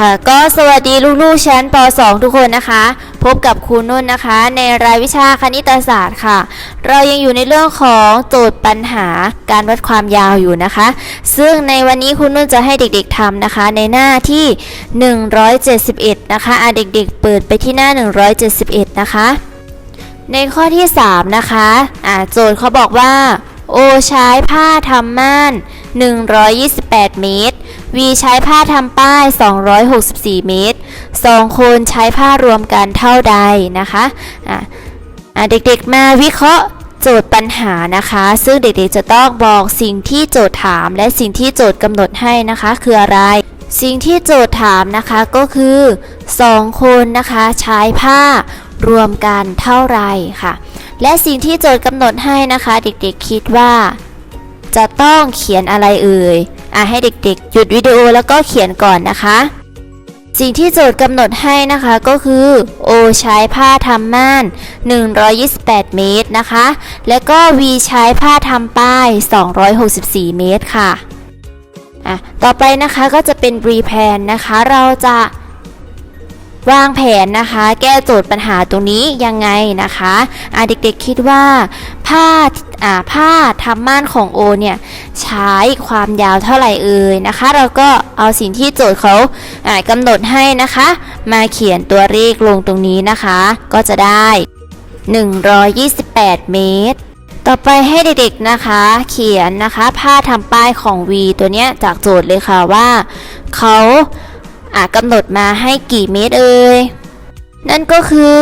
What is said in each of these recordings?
ค่ะก็สวัสดีลูกๆชั้นป .2 ทุกคนนะคะ พบกับครูนุ่นนะคะ ในรายวิชาคณิตศาสตร์ค่ะ เรายังอยู่ในเรื่องของโจทย์ปัญหาการวัดความยาวอยู่นะคะ ซึ่งในวันนี้ครูนุ่นจะให้เด็กๆทำนะคะ ในหน้าที่ 171 นะคะอะเด็กๆ เปิดไปที่หน้า 171 นะคะ ในข้อที่ 3 นะคะอ่าโจทย์เขาบอกว่า โอใช้ผ้าทำม่าน 128 เมตรวีใช้ผ้าทำป้าย 264 เมตร 2 คนใช้ผ้ารวมกันเท่าใดนะคะอะะเด็กๆมาวิเคราะห์โจทย์ปัญหานะคะ ซึ่งเด็กๆจะต้องบอกสิ่งที่โจทย์ถาม และสิ่งที่โจทย์กำหนดให้นะคะ คืออะไร สิ่งที่โจทย์ถามนะคะก็คือ 2 คนนะคะใช้ผ้ารวมกันเท่าไหรค่ะ และสิ่งที่โจทย์กำหนดให้นะคะ เด็กๆคิดว่า จะต้องเขียนอะไรเอ่ยอะให้เด็กๆ หยุดวิดีโอแล้วก็เขียนก่อนนะคะ สิ่งที่โจทย์กำหนดให้นะคะก็คือโอใช้ผ้าทำม่าน 128 เมตรนะคะ แล้วก็ V ใช้ผ้าทำป้าย 264 เมตรค่ะอะ ต่อไปนะคะก็จะเป็นรีแพนนะคะ เราจะ วางแผนนะคะ แก้โจทย์ปัญหาตรงนี้ยังไงนะคะอะเด็กๆคิดว่าผ้าอ่าผ้าทำม่านของโอเนี่ยใช้ความยาวเท่าไหร่เอ่ยนะคะ เราก็เอาสิ่งที่โจทย์เขาอ่ากำหนดให้นะคะ มาเขียนตัวเลขลงตรงนี้นะคะ ก็จะได้ 128 เมตร ต่อไปให้เด็กๆนะคะ เขียนนะคะผ้าทำป้ายของ V ตัวเนี้ยจากโจทย์เลยค่ะว่าเขา อ่ากำหนดมาให้กี่เมตรเอ่ยนั่นก็คือ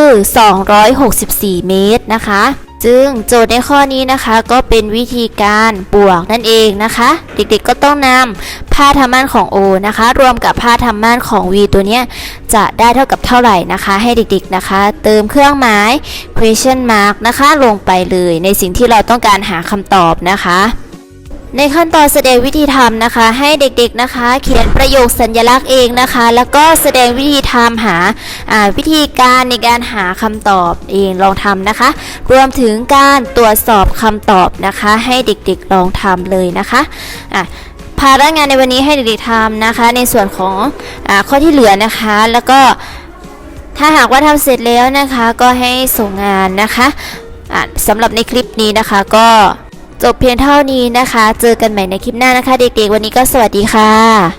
264 เมตรนะคะ ซึ่งโจทย์ในข้อนี้นะคะ ก็เป็นวิธีการบวกนั่นเองนะคะ เด็กๆก็ต้องนำผ้าทำม่านของ O นะคะ รวมกับผ้าทำม่านของ V ตัวเนี้ยจะได้เท่ากับเท่าไหร่นะคะ ให้เด็กๆนะคะ เติมเครื่องหมาย question mark นะคะ ลงไปเลยในสิ่งที่เราต้องการหาคำตอบนะคะ ในขั้นตอนแสดงวิธีทำนะคะ ให้เด็กๆนะคะ เขียนประโยคสัญลักษณ์เองนะคะ แล้วก็แสดงวิธีทำหาาวิธีการในการหาคำตอบเองลองทำนะคะ รวมถึงการตรวจสอบคำตอบนะคะ ให้เด็กๆลองทำเลยนะคะะภาระงานในวันนี้ให้เด็กๆทำนะคะ ในส่วนของอข้อที่เหลือนะคะ แล้วก็ถ้าหากว่าทำเสร็จแล้วนะคะ ก็ให้ส่งงานนะคะะสำหรับในคลิปนี้นะคะก็ จบเพียงเท่านี้นะคะ เจอกันใหม่ในคลิปหน้านะคะ เด็กๆ วันนี้ก็สวัสดีค่ะ